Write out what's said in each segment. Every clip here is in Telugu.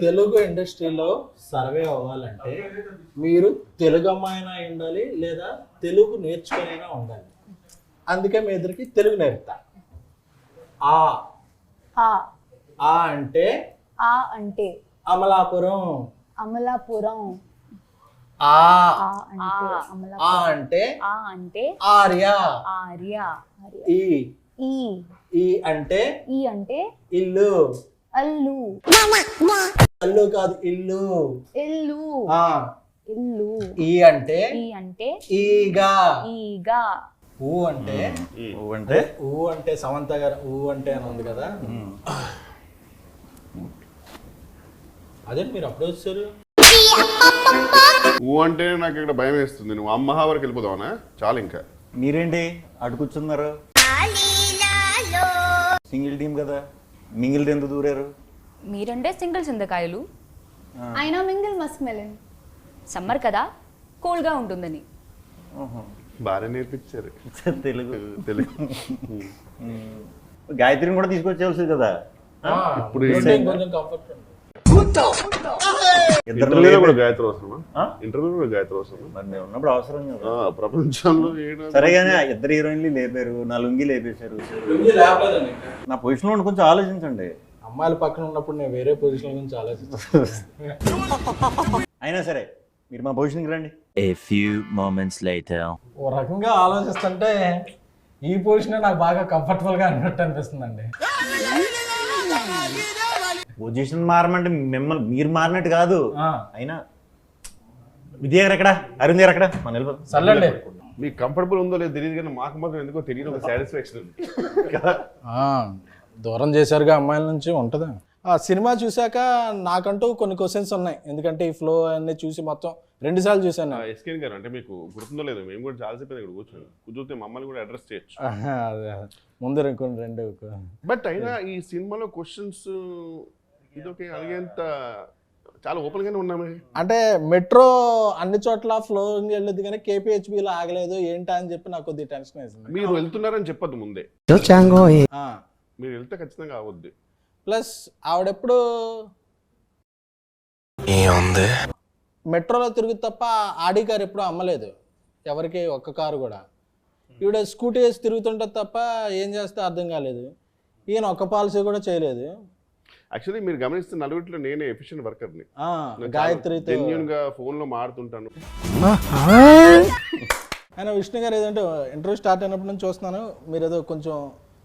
తెలుగు ఇండస్ట్రీలో సర్వే అవ్వాలంటే మీరు తెలుగు అమ్మాయినా ఉండాలి లేదా తెలుగు నేర్చుకునైనా ఉండాలి. అందుకే మీ ఇద్దరికి తెలుగు నేర్పుతా. ఆ. ఆ. ఆ అంటే? ఆ అంటే. అమలాపురం. అమలాపురం. ఆ. ఆ అంటే. అమలా ఆ అంటే? ఆ అంటే? ఆర్య. ఆర్య. ఆర్య. ఈ. ఈ. ఈ అంటే? ఈ అంటే? ఇల్లు. అల్లు. అల్లు కాదు ఇల్లు. ఇల్లు. ఆ. ఇల్లు. ఈ అంటే? ఈ అంటే? ఈగా. ఈగా. ఊ అంటే? అంటే? ఊ అంటే సమంత గారు ఊ అంటే అని ఉంది కదా? అదే మీరు అప్పుడు వచ్చారు? ఊ అంటే నాకు ఇక్కడ భయం వేస్తుంది. నువ్వు అమ్మ వరకు వెళ్ళిపోదావనా? చాలు ఇంకా. మీరేంటి? అటు కూర్చున్నారు? సింగిల్ టీం కదా. మింగిల్ ఎందుకు దూరారు? మీరంటే సింగిల్ చింతకాయలు. అయినా మింగిల్ మస్క్ మెలన్. సమ్మర్ కదా కూల్గా ఉంటుందని. బాగానే నేర్పించారు. తెలుగు. తెలుగు. గాయత్రిని కూడా తీసుకొచ్చేవాల్సింది కదా? ఇప్పుడు కొంచెం కంఫర్ట్ ఉంది ఇద్దరు ఇంటర్వ్యూలో కూడా గాయత్రి అవసరమా? ఆ? ఇంటర్వ్యూలో కూడా గాయత్రి అవసరమా? మరి మేము ఉన్నప్పుడు అవసరం కదా. ఆ, ప్రపంచంలో ఏడా సరే కానీ ఆ ఇద్దరు హీరోయిన్లు లేపారు నా లుంగి లేపేశారు. నా పొజిషన్లో ఉండి కొంచెం ఆలోచించండి. అమ్మాయిల పక్కన ఉన్నప్పుడు నేను వేరే పొజిషన్ గురించి ఆలోచిస్తాను. అయినా సరే మీరు మా పొజిషన్కి రండి. A few moments later. ఓ రకంగా ఆలోచిస్తుంటే ఈ పొజిషన్ నాకు బాగా కంఫర్టబుల్గా అన్నట్టు అనిపిస్తుందండి. పొజిషన్ మారమంటే మిమ్మల్ని మీరు మారినట్టు కాదు. అయినా విద్య గారు ఎక్కడ? అరుణ్ గారు ఎక్కడ? మన సర్లేండి మీకు కంఫర్టబుల్ ఉందో లేదో తెలియదు కానీ మాకు మాత్రం ఎందుకో తెలియదు ఒక సాటిస్ఫాక్షన్ ఉంది. కదా ఆ, దూరం చేశారుగా అమ్మాయిల నుంచి ఉంటుందా? ఆ సినిమా చూశాక నాకంటూ కొన్ని క్వశ్చన్స్ ఉన్నాయి. ఎందుకంటే ఈ ఫ్లో అన్ని చూసి మొత్తం రెండు సార్లు చూశాను. ఎస్కేన్ గారు అంటే మీకు గుర్తుందో లేదో మేము కూడా చాలాసేపు ఇక్కడ కూర్చొని కూర్చొస్తే మమ్మల్ని కూడా అడ్రస్ చేయొచ్చు. ముందు కొన్ని రెండు బట్ అయినా ఈ సినిమాలో క్వశ్చన్స్ ఇదొకే అడిగేంత చాలా ఓపెన్ గానే ఉన్నామే. అంటే మెట్రో అన్ని చోట్ల ఫ్లోయింగ్ వెళ్ళదు కానీ కేపీహెచ్బిలో ఆగలేదు ఏంటా అని చెప్పి నాకు కొద్దిగా టెన్షన్ వేసింది. మీరు వెళ్తున్నారని చెప్పొద్దు ముందే. మీరు వెళ్తే ఖచ్చితంగా అవద్దు ప్లస్ ఆవిడెప్పుడు మెట్రోలో తిరుగు తప్ప ఆడి కారు ఎప్పుడు అమ్మలేదు. ఎవరికి ఒక్క కారు కూడా. ఈవిడ స్కూటీ వేసి తిరుగుతుంటే తప్ప ఏం చేస్తే అర్థం కాలేదు. ఈయన ఒక్క పాలసీ కూడా చేయలేదు. యాక్చువల్లీ మీరు గమనిస్తే నలుగురిలో నేనే ఎఫిషియెంట్ వర్కర్ని ఆ, గాయత్రితో. జెన్యున్గా ఫోన్లో మాడుతుంటాను ఆయన విష్ణు గారు ఏదంటే ఇంటర్వ్యూ స్టార్ట్ అయినప్పటి నుంచి చూస్తున్నాను. మీరు ఏదో కొంచెం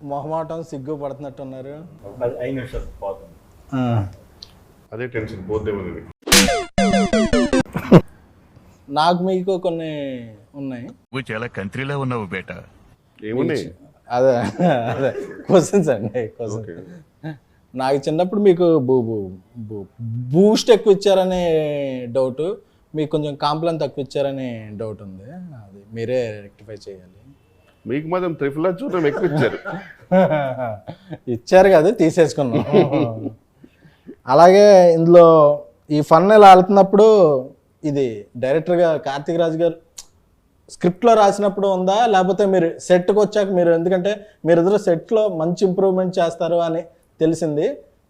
మొహమాటం సిగ్గు పడుతున్నట్టు ఉన్నారు పది- ఐదు నిమిషాలు పోతుంది. అదే టెన్షన్. నాకు మీకు కొన్ని ఉన్నాయి. నువ్వు చాలా కంట్రీలో ఉన్నావు బేటా. ఏమున్నాయి అదే అదే. క్వశ్చన్స్ అండి క్వశ్చన్ నాకు చిన్నప్పుడు మీకు బూ బూ బూ బూస్ట్ ఎక్కువ ఇచ్చారనే డౌట్ మీకు కొంచెం కాంప్లైన్ తక్కువ ఇచ్చారనే డౌట్ ఉంది. అది మీరే రెక్టిఫై చేయాలి. మీకు మాత్రం త్రిఫుల్ చూడడం ఎక్కువ ఇచ్చారు. ఇచ్చారు కదా తీసేసుకున్నాం. అలాగే ఇందులో ఈ ఫన్ ఇలా వెళ్తున్నప్పుడు ఇది డైరెక్టర్గా కార్తీక్ రాజు గారు స్క్రిప్ట్లో రాసినప్పుడు ఉందా? లేకపోతే మీరు సెట్కి వచ్చాక మీరు ఎందుకంటే మీరిద్దరు సెట్లో మంచి ఇంప్రూవ్మెంట్ చేస్తారు అని తెలిసింది.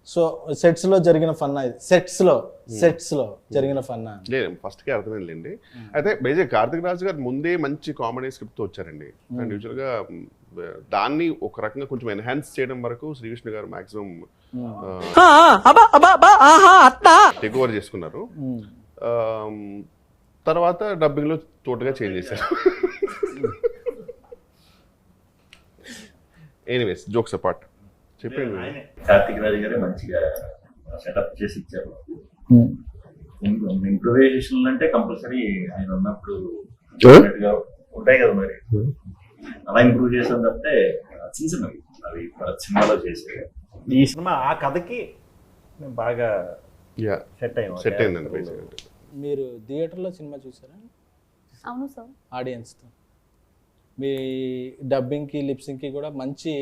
సో సెట్స్లో జరిగిన ఫన్నా ఇది సెట్స్లో సెట్స్లో జరిగిన ఫన్నా లేదు ఫస్ట్కి అర్థమైందండి అయితే బేజే కార్తిక్ రాజు గారు ముందే మంచి కామెడీ స్క్రిప్ట్తో వచ్చారండి అండ్ యూజువల్గా దాన్ని ఒక రకంగా కొంచెం ఎన్హాన్స్ చేయడం వరకు శ్రీకృష్ణ గారు మాక్సిమం టేక్ ఓవర్ చేసుకున్నారు. తర్వాత డబ్బింగ్లో తోటగా చేంజ్ చేశారు. ఎనీవేస్ జోక్స్ అపార్ట్ చెప్పండి. కార్తిక్ రాజు గారే మంచిగా సెటప్ చేసి ఇచ్చారు ఇంప్రూవైజేషన్ అంటే కంపల్సరీ ఆయన ఉన్నప్పుడు ఉంటాయి కదా మరి. అలా ఇంప్రూవ్ చేసాం తప్పితే చిన్న చిన్నవి అవి సినిమాలో చేసే. ఈ సినిమా ఆ కథకి బాగా యా సెట్ అయ్యాం. సెట్ అయిందండి మీరు థియేటర్లో సినిమా చూసారా? అవును సార్. ఆడియన్స్తో. మీ డబ్బింగ్కి లిప్సింగ్కి కూడా మంచి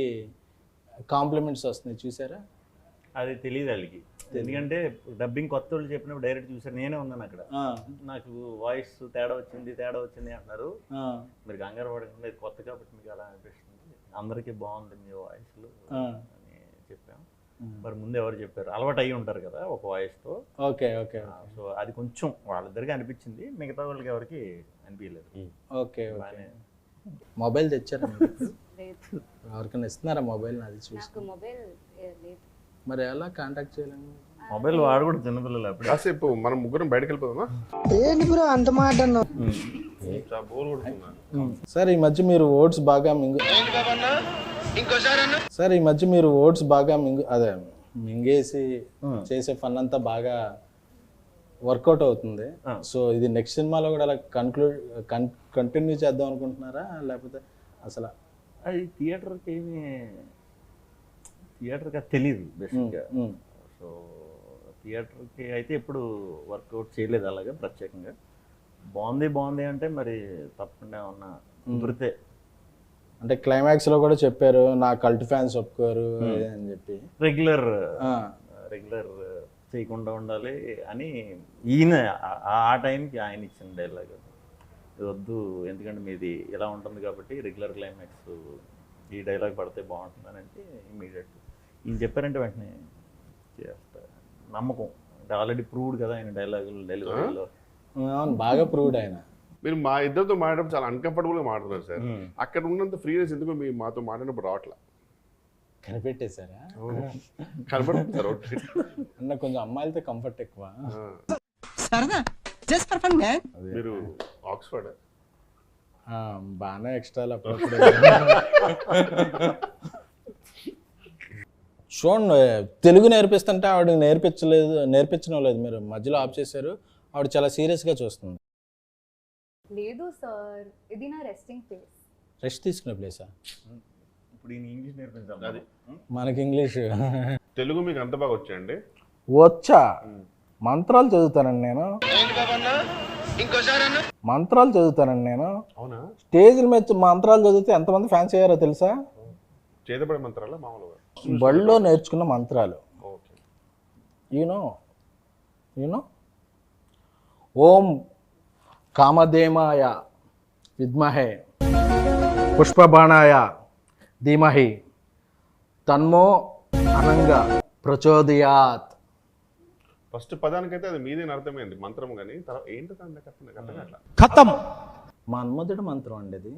కాంప్లిమెంట్స్ వస్తున్నాయి చూసారా? అది తెలియదు వాళ్ళకి. ఎందుకంటే డబ్బింగ్ కొత్త వాళ్ళు చెప్పినప్పుడు డైరెక్ట్ చూసారు నేనే ఉన్నాను అక్కడ. నాకు వాయిస్ తేడా వచ్చింది తేడా వచ్చింది అంటున్నారు. మీరు కంగారు పడకండి కొత్త కాబట్టి మీకు అలా అనిపిస్తుంది. అందరికీ బాగుంది మీ వాయిస్లు. అని చెప్పాం. మరి ముందు ఎవరు చెప్పారు? అలవాటు అయ్యి ఉంటారు కదా ఒక వాయిస్తో. ఓకే ఓకే సో అది కొంచెం వాళ్ళిద్దరికి అనిపించింది మిగతా వాళ్ళకి ఎవరికి అనిపించలేదు. ఓకే మొబైల్ తెచ్చారా? లేదు. ఎవరికైనా ఇస్తున్నారా మొబైల్? అది చూసి. నాకు మొబైల్ లేదు. మరి ఎలా కాంటాక్ట్ చేయాలండి మొబైల్ వాడు కూడా చిన్నపిల్లలు అప్పుడు. కాసేపు మనం ముగ్గురం బయటకు వెళ్ళిపోదామా చాలా బోర్ కొడుతున్నా సార్ ఈ మధ్య మీరు ఓట్స్ బాగా మింగు సార్ ఈ మధ్య మీరు ఓట్స్ బాగా మింగు అదే మింగేసి చేసే ఫన్ అంతా బాగా వర్కౌట్ అవుతుంది. సో ఇది నెక్స్ట్ సినిమాలో కూడా అలా కన్క్లూడ్ కంటిన్యూ చేద్దాం అనుకుంటున్నారా? లేకపోతే అసలు అది థియేటర్కి ఏమి థియేటర్కి అది తెలియదు బేసిక్గా. సో థియేటర్కి అయితే ఎప్పుడు వర్కౌట్ చేయలేదు అలాగా ప్రత్యేకంగా. బాగుంది బాగుంది అంటే మరి తప్పకుండా ఉన్న కుదిరితే. అంటే క్లైమాక్స్లో కూడా చెప్పారు నా కల్ట్ ఫ్యాన్స్ ఒప్పుకోరు అని చెప్పి. రెగ్యులర్ రెగ్యులర్ చేయకుండా ఉండాలి అని ఈయన ఆ- టైంకి ఆయన ఇచ్చిన డైలాగ్ వద్దు ఎందుకంటే మీది ఇలా ఉంటుంది కాబట్టి రెగ్యులర్ క్లైమాక్స్ ఈ డైలాగ్ పడితే బాగుంటుందని అంటే ఇమీడియట్ ఈయన చెప్పారంటే వెంటనే చేస్తా. నమ్మకం. అంటే ఆల్రెడీ ప్రూవ్డ్ కదా ఆయన డైలాగులు డెలివరీలో అవును బాగా ప్రూవ్డ్ ఆయన. మీరు మా ఇద్దరితో మాట్లాడడం చాలా అన్కంఫర్టబుల్గా మాట్లాడుతున్నారు సార్. అక్కడ ఉన్నంత ఫ్రీనెస్ ఎందుకో మీ మాతో మాట్లాడినప్పుడు రావట్లా? కనిపెట్టేశారా? కనపడుతుంది సార్. అన్న కొంచెం అమ్మాయిలతో కంఫర్ట్ ఎక్కువ. ఆ. మీరు ఆక్స్ఫర్డ్? ఆ, బాగానే ఎక్స్ట్రా అప్పుడప్పుడు. చూడండి తెలుగు నేర్పిస్తుంటే ఆవిడ నేర్పించలేదు నేర్పించడం లేదు మీరు. మధ్యలో ఆఫ్ చేశారు. ఆవిడ చాలా సీరియస్గా చూస్తుంది. లేదు సార్ ఇది నా రెస్టింగ్ ప్లేస్ రెస్ట్ తీసుకునే ప్లేసా ఇప్పుడు ఈయన ఇంగ్లీష్ నేర్పించాలి. మనకి ఇంగ్లీష్ తెలుగు మీకు అంత బాగా వచ్చాయండి వచ్చా. మంత్రాలు చదువుతానండి నేను. మంత్రాలు చదువుతానండి నేను. అవునా? స్టేజ్ల మీద మంత్రాలు చదివితే ఎంతమంది ఫ్యాన్స్ అయ్యారో తెలుసా? చేతపడే మంత్రాలా? మామూలుగా? బడిలో నేర్చుకున్న మంత్రాలు. Okay. You know you know ఓం కామధేమాయ విద్మహే పుష్పబాణాయ ధీమహి తన్మో అనంగా ప్రచోదయాత్. ఫస్ట్ పదానికైతే అది మీదేని అర్థమైంది మంత్రం కానీ తర్వాత ఏంటో కావట్లా ఖతం మన్మధుడి మంత్రం అండి ఇది.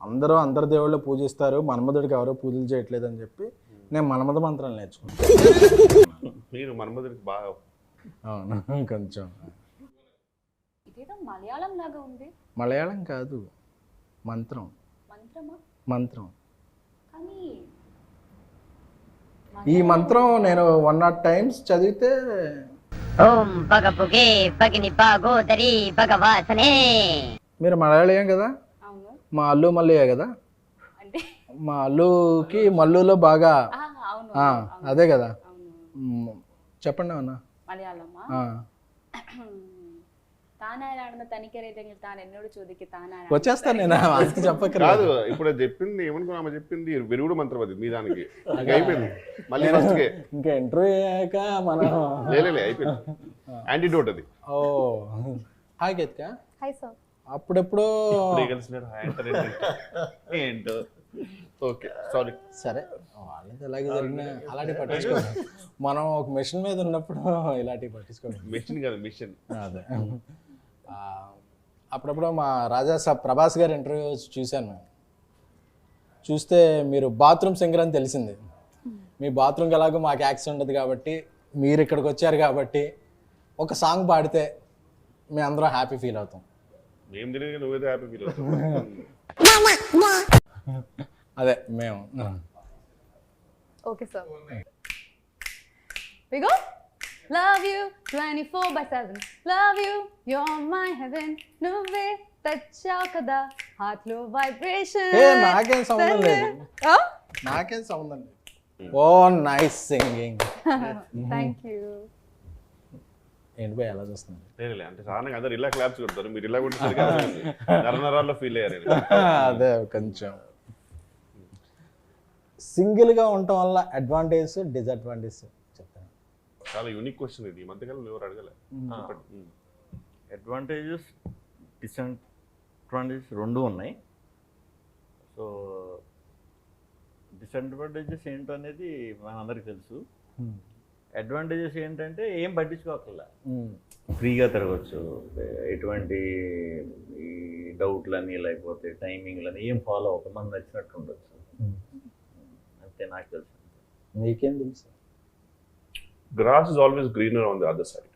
అందరూ అందరు దేవుళ్ళు పూజిస్తారు మన్మధుడికి ఎవరో పూజలు చేయట్లేదు అని చెప్పి నేను మన్మధ మంత్రాలు నేర్చుకున్నాను మీరు మన్మధుడికి బాగా అవును కొంచెం. ఇదేదో మలయాళం లాగా ఉంది. మలయాళం కాదు మంత్రం. మంత్రమా? మంత్రం. కానీ ఈ మంత్రం నేను వన్ నాట్ టైమ్స్ చదివితే ఓం పగ పొగే పగిని పాగోదరి మీరు మలయాళీయం కదా? మా అల్లు మల్లయ్య కదా? మా అల్లుకి మల్లులో బాగా అదే కదా? చెప్పండి అన్న. താനാരാണെന്ന് തനിക്കറിയില്ലെങ്കിൽ താൻ എന്നോട് ചോദിക്ക് താനാരാണ് వచ్చేస్తాను నేను వాళ్ళకి కాదు చెప్పక్కర్లేదు ఇప్పుడు అది చెప్పింది ఏమనుకున్నా ఆమె చెప్పింది విరుగుడు మంత్రం అది మీ దానికి ఇంకా అయిపోయింది మళ్ళీ ఫస్ట్కే ఇంకా ఇంటర్వ్యూ అయ్యాక మనం లేలే అయిపోయింది యాంటీడోట్ అది ఓ హాయ్ గీత్క హాయ్ సార్ అప్పుడెప్పుడు ఇప్పుడే కలిసినాడు హాయ్ అంటారు ఏంటంటే. ఏంటో ఓకే సారీ సరే వాళ్ళది ఎలాగే జరిగినా అలాంటివి పట్టించుకోండి మనం ఒక మెషిన్ మీద ఉన్నప్పుడు ఇలాంటివి పట్టించుకోండి మిషన్ కాదు మిషన్ అదే ఆ, అప్పుడప్పుడు మా రాజా సాబ్ ప్రభాస్ గారి ఇంటర్వ్యూ చూశాను మేము చూస్తే మీరు బాత్రూమ్ సింగర్ అని తెలిసింది. మీ బాత్రూమ్కి ఎలాగో మాకు యాక్సెస్ ఉండదు కాబట్టి మీరు ఇక్కడికి వచ్చారు కాబట్టి ఒక సాంగ్ పాడితే మేము అందరం హ్యాపీ ఫీల్ అవుతాం. ఏం తెలియదు నువ్వేదో హ్యాపీ ఫీల్ అవుతావు. అదే మేము. Okay sir. Go? Love you 24 by 7. Love you, you're my heaven. నువ్వే తెచ్చావు కదా హార్ట్లో వైబ్రేషన్ ఏ నాకేం సంబంధం లేదు. నాకేం సంబంధం లేదు. Oh nice singing thank you ఏంటి ఎలా చూస్తున్నారు? లేలే అంటే సాధారణంగా అందరు ఇలా క్లాప్స్ కొడతారు. మీరు ఇలా కొట్టేసరికి అర్థమైంది. నరనరాల్లో ఫీల్ అయ్యారు అదే కొంచెం. సింగిల్గా ఉండటం వల్ల అడ్వాంటేజ్ డిసడ్వాంటేజ్ చాలా యూనిక్ క్వశ్చన్ ఇది. ఈ మధ్యకాలంలో ఎవరు అడగలే. అడ్వాంటేజెస్ డిసడ్వాంటేజెస్ రెండు ఉన్నాయి. సో డిసడ్వాంటేజెస్ ఏంటనేది మనందరికీ తెలుసు. Hmm. అడ్వాంటేజెస్ ఏంటంటే ఏం పట్టించుకోకర్లా Hmm. ఫ్రీగా తిరగచ్చు. ఎటువంటి ఈ డౌట్లని లేకపోతే టైమింగ్లని ఏం ఫాలో అవ్వక మనం నచ్చినట్టు ఉండొచ్చు. Hmm. అంతే నాకు తెలుసు. మీకేం తెలుసు? Grass is always greener on the other side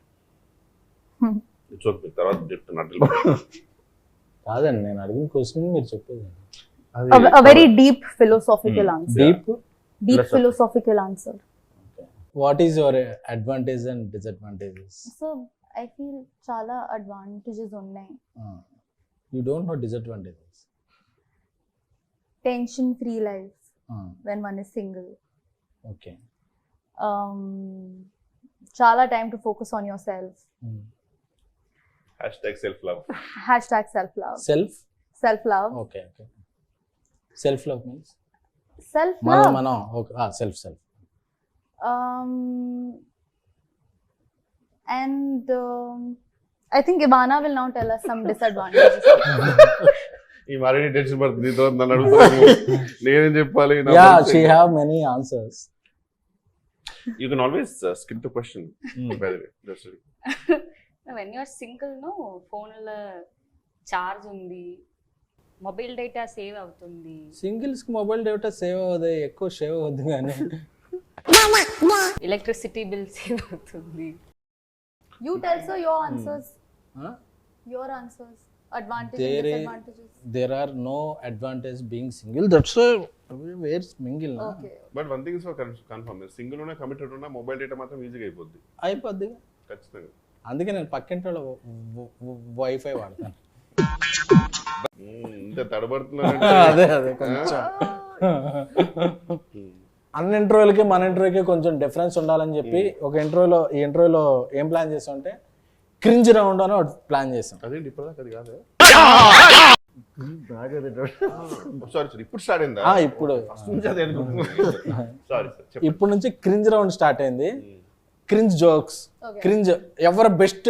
Hmm. It's okay తర్వాత చెప్తున్నట్టు కాదండి నేను అడిగిన క్వశ్చన్ మీరు చెప్పేది A, a very deep philosophical answer. Deep Deep Philosophy. philosophical answer. What is your advantage and disadvantages So I feel చాలా advantages ఉన్నాయి you don't know disadvantages tension free life when one is single. Okay Um, చాలా time to focus on yourself. Hashtag self love Hashtag self love. Self Self love. Okay okay self love means Self మనం love. మనం okay self self Um, and um, I think Ivana will now tell us some disadvantages. ఈ మరీ టెన్షన్ పడుతుంది నీతో నన్ను అడుగుతాను నేనేం చెప్పాలి yeah she have many answers you can always skip the question by the way just when you're single no ఫోన్లో చార్జ్ ఉంది మొబైల్ డేటా సేవ్ అవుతుంది సింగిల్స్కి మొబైల్ డేటా సేవ్ అవ్వదు ఎక్కువ సేవ్ అవ్వద్దు కానీ ఎలక్ట్రిసిటీ బిల్ సేవ్ అవుతుంది you tell sir your answers. Huh? Your answers. Advantages, There is- disadvantages. There are no advantage being single that's where mingle. But one thing is confirm single ఉన్నా కమిటెడ్ ఉన్నా మొబైల్ డేటా మాత్రం ఈజీగా అయిపోద్ది. అయిపోద్ది. ఖచ్చితంగా. అందుకే నేను పక్కింటి వాళ్ళ వైఫై వాడతాను. ఇంత తడబడుతున్నారంటే. అదే అదే కొంచెం. అన్ని ఇంటర్వ్యూలకి మన ఇంటర్వ్యూకి కొంచెం డిఫరెన్స్ ఉండాలని చెప్పి ఒక ఇంటర్వ్యూలో ఈ ఇంటర్వ్యూలో ఏం ప్లాన్ చేసాం అంటే క్రింజ్ రౌండ్ అని ఒకటి ప్లాన్ చేసాం అదేంటి అది కాదు? సారీ సార్ ఇప్పుడు స్టార్ట్ అయిందా? ఇప్పుడు. ఫస్ట్ నుంచి అదే సారీ సార్ ఇప్పుడు నుంచి క్రింజ్ రౌండ్ స్టార్ట్ అయింది. క్రింజ్ జోక్స్ క్రింజ్ ఎవరు బెస్ట్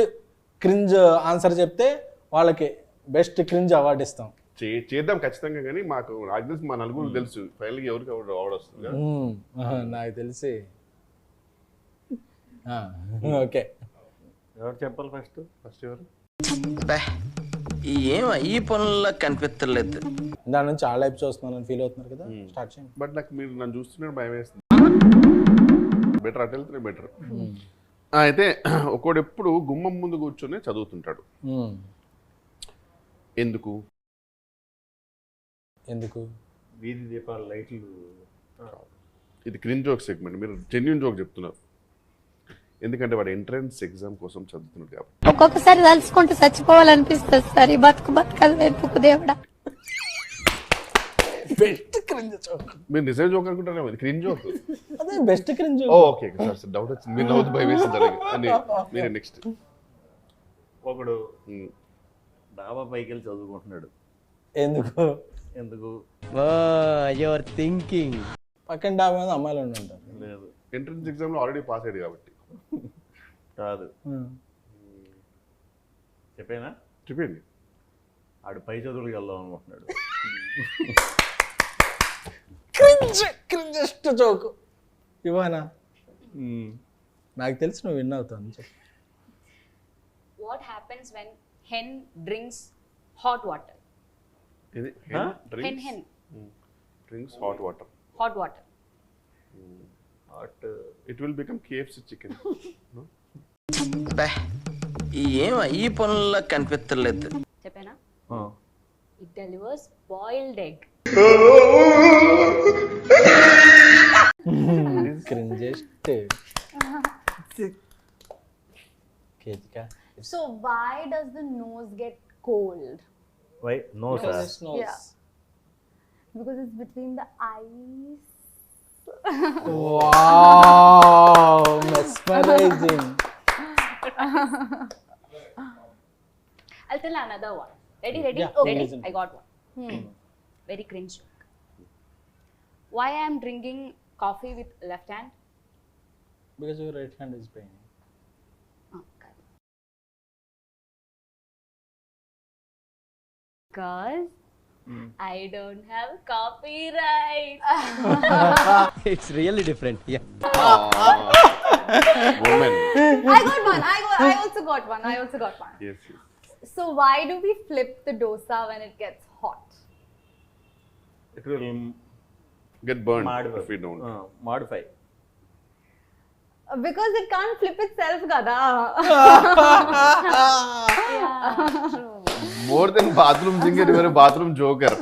క్రింజ్ ఆన్సర్ చెప్తే వాళ్ళకి బెస్ట్ క్రింజ్ అవార్డు ఇస్తాం. చేద్దాం ఖచ్చితంగా కానీ మాకు నాకు తెలిసి మా నలుగురు తెలుసు. ఫైనల్గా ఎవరికి ఎవరు అవార్డు వస్తుంది. ఆహా, నాకు తెలిసి. ఓకే. ఎవరు చెప్పాలి ఫస్ట్ ఫస్ట్ ఎవరు? ఏం ఈ పనుల్లో కనిపించలేదు దాని నుంచి ఆ లైఫ్ చూస్తున్నానని ఫీల్ అవుతున్నారు కదా స్టార్ట్ చేయండి. బట్ నాకు మీరు నన్ను చూస్తున్నట్టు భయం వేస్తుంది. బెటర్ అటు వెళ్తే బెటర్ అయితే ఒకడు ఎప్పుడు గుమ్మం ముందు కూర్చొని చదువుతుంటాడు. మ్మ్. ఎందుకు? ఎందుకు? వీధి దీపాల లైట్లు. ఇది క్రిన్ జోక్ సెగ్మెంట్ మీరు జెన్యున్ జోక్ చెప్తున్నారు. ఎందుకంటే వాడు ఎంట్రన్స్ ఎగ్జామ్ కోసం చదువుతున్నాడు కాబట్టి. ఒక్కొక్కసారి తలుచుకుంటూ చచ్చిపోవాలనిపిస్తుంది. సార్ ఈ బతుకు బతకదు వెతుకు దేవుడా. Best cringe joke. మీరు నిజం జోక్ అనుకుంటారేమో ఇది క్రిన్ జోక్. అదే best cringe okay sir sir doubt వచ్చింది. మీరు నవ్వుతూ భయం వేసింది అలాగే. అని మీరే నెక్స్ట్ ఒకడు డాబా పైకి వెళ్ళి చదువుకుంటున్నాడు. ఎందుకు? ఎందుకు? Your thinking. పక్కన డాబా మీద అమ్మాయిలు ఉండి ఉంటారు. లేదు. ఎంట్రన్స్ ఎగ్జామ్లో ఆల్రెడీ పాస్ అయ్యాడు కాబట్టి. కాదు. చెప్పేనా? చెప్పండి ఆడు పై చదువులకు వెళ్దాం అనుకుంటున్నాడు. Cringe cringiest joke. ఇవానా నాకు తెలిసి నువ్వు విన్ అవుతాను చెప్పు what happens when hen drinks hot water ఇది hen hen drinks hot water hot water hot it will become KFC chicken ఏం ఈ పనుల్లో కనిపించలేదు చెప్పానా? It delivers boiled egg So why does the nose get cold? Why no sir Yeah. Because it's between the wow, mesmerizing. I'll tell another one. Ready, ready? Yeah, okay, ready. I got one. Hmm. Very cringe. Why I am drinking coffee with left hand? Because your right hand is paining. Oh, because Mm. I don't have copyright. it's really different. Yeah. Woman. I got one. I got. I also got one. I also got one. Yes, yes. So why do we flip the dosa when it gets hot? It will get burned Modify. if we don't. Uh, modify. Because it can't flip itself, Gada. More than bathroom singer you're bathroom joker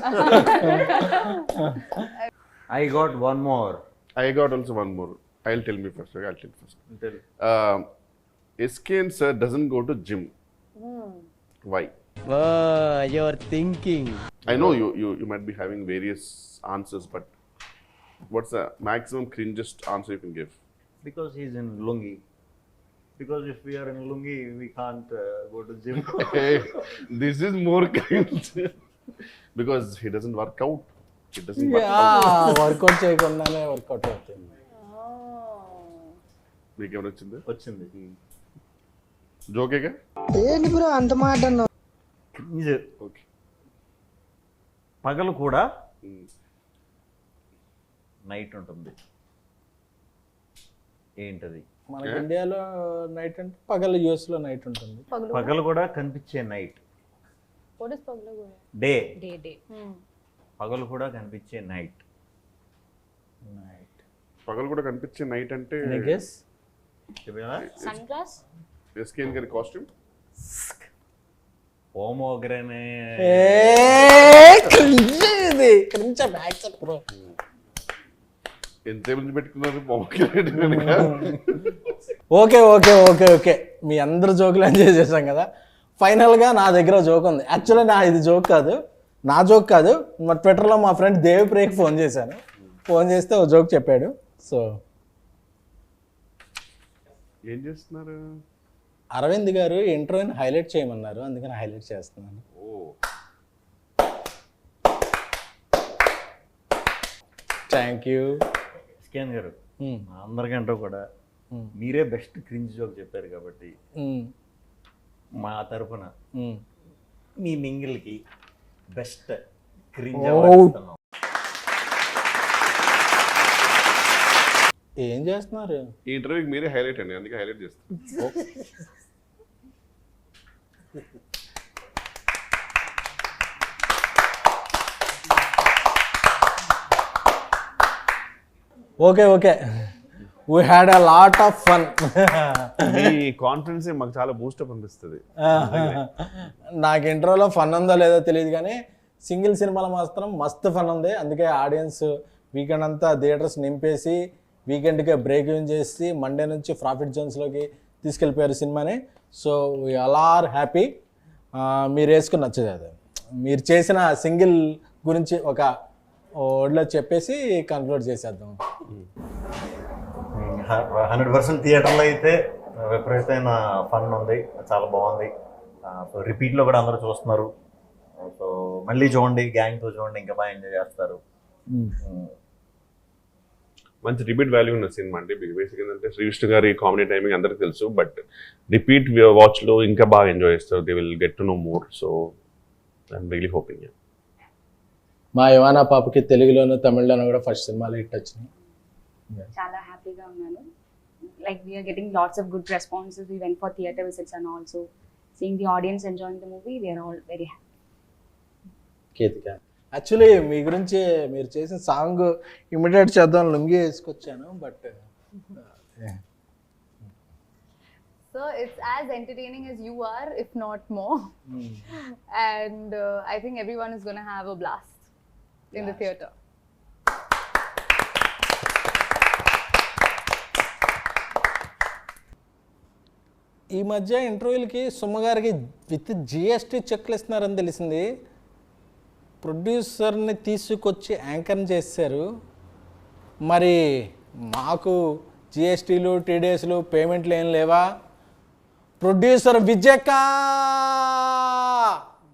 I got one more I got also one more I will tell me first I tell first ask and sir doesn't go to gym why you're thinking I know you, you, you might be having various answers, but what's the maximum cringest answer you can give? Because he's in lungi because if we're in lungi we can't go to gym Hey, this is more cringe because he doesn't work out. He doesn't work out. Workout చేయకుండానే వర్కౌట్ అవుతుంది. మీకు ఏమైనా వచ్చిందా? వచ్చింది. జోకేగా క్రింజ్. ఓకే పగలు కూడా నైట్ ఉంటుంది. ఏంటది? మనకి ఇండియాలో నైట్ అంటే పగలు యూఎస్లో నైట్ ఉంటుంది. పగలు కూడా? కనిపించే నైట్? డే పగలు కూడా? కనిపించే నైట్ నైట్ పగలు కూడా కనిపించే నైట్ అంటే గెస్ సన్ గ్లాస్ ఎస్కేన్ గారి కాస్ట్యూమ్ హోమోగ్రనే ఇది. క్రించ బ్యాక్ బ్రో ఎంతసేపు పెట్టుకున్నారు? Okay okay okay okay. మీ అందరు జోకులు ఎంజాయ్ చేశాం కదా. ఫైనల్గా నా దగ్గర జోక్ ఉంది. యాక్చువల్లీ నా ఇది జోక్ కాదు. నా జోక్ కాదు. మా ట్విట్టర్లో మా ఫ్రెండ్ దేవిప్రియకి ఫోన్ చేశాను. ఫోన్ చేస్తే ఓ జోక్ చెప్పాడు. సో ఏం చేస్తున్నారు? అరవింద్ గారు ఇంటర్వ్యూని హైలైట్ చేయమన్నారు. అందుకని హైలైట్ చేస్తున్నాను. ఓ. థ్యాంక్ యూ స్కాన్ గారు మా అందరికంటే కూడా మీరే బెస్ట్ క్రింజ్ జోక్ చెప్పారు కాబట్టి మా తరపున మీ మింగిల్కి బెస్ట్ క్రింజ్. ఏం చేస్తున్నారు? ఈ ఇంటర్వ్యూకి మీరే హైలైట్ అండి అందుకే హైలైట్ చేస్తాను okay okay. We had a lot of fun me confidence మాకు చాలా బూస్టప్ అనిపిస్తుంది. నాకు ఇంట్రోలో ఫన్ ఉందో లేదో తెలియదు కానీ సింగిల్ సినిమాలో మాత్రం మస్తు ఫన్ ఉంది. అందుకే ఆడియన్స్ వీకెండ్ అంతా థియేటర్స్ నింపేసి వీకెండ్కే బ్రేక్ ఇన్ చేసి మండే నుంచి ప్రాఫిట్ జోన్స్లోకి తీసుకెళ్ళిపోయారు సినిమాని. So we all are happy మీరు వేసుకుని నచ్చదు అది. మీరు చేసిన సింగిల్ గురించి ఒక ఓడ్లో చెప్పేసి కన్క్లూడ్ చేసేద్దాం. హండ్రెడ్ పర్సెంట్ థియేటర్లో అయితే విపరీతమైన ఫన్ ఉంది. చాలా బాగుంది. సో రిపీట్లో కూడా అందరూ చూస్తున్నారు. సో మళ్ళీ చూడండి గ్యాంగ్తో చూడండి ఇంకా బాగా ఎంజాయ్ చేస్తారు. మంచి రిపీట్ వాల్యూ ఉన్న సినిమా అండి. బేసిక్ ఏంటంటే శ్రీ విష్ణు గారి కామెడీ టైమింగ్ అందరికి తెలుసు. బట్ రిపీట్ వాచ్లో ఇంకా బాగా ఎంజాయ్ చేస్తారు. They will get to know more so I'm really hoping మా యువానా పాపకి తెలుగులోను తమిళ్ళోను కూడా ఫస్ట్ సినిమాలు హిట్ వచ్చినాయి. చాలా హ్యాపీగా ఉన్నాను. Like we're getting lots of good responses we went for theatre visits and also seeing the audience enjoying the movie we're all very happy Ketika actually మీ గురించి మీరు చేసిన సాంగ్ ఇమిడియట్ చేద్దాం lungi వేసుకొచ్చాను but So it's as entertaining as you are, if not more. and uh, I think everyone is going to have a blast. In the theater. ఈ మధ్య ఇంటర్వ్యూలకి సుమ గారికి విత్ జిఎస్టీ చెక్లు ఇస్తున్నారని తెలిసింది. ప్రొడ్యూసర్ని తీసుకొచ్చి యాంకర్ని చేశారు. మరి మాకు జిఎస్టీలు టీడీఎస్లు పేమెంట్లు ఏం లేవా? ప్రొడ్యూసర్ విజయకాంత్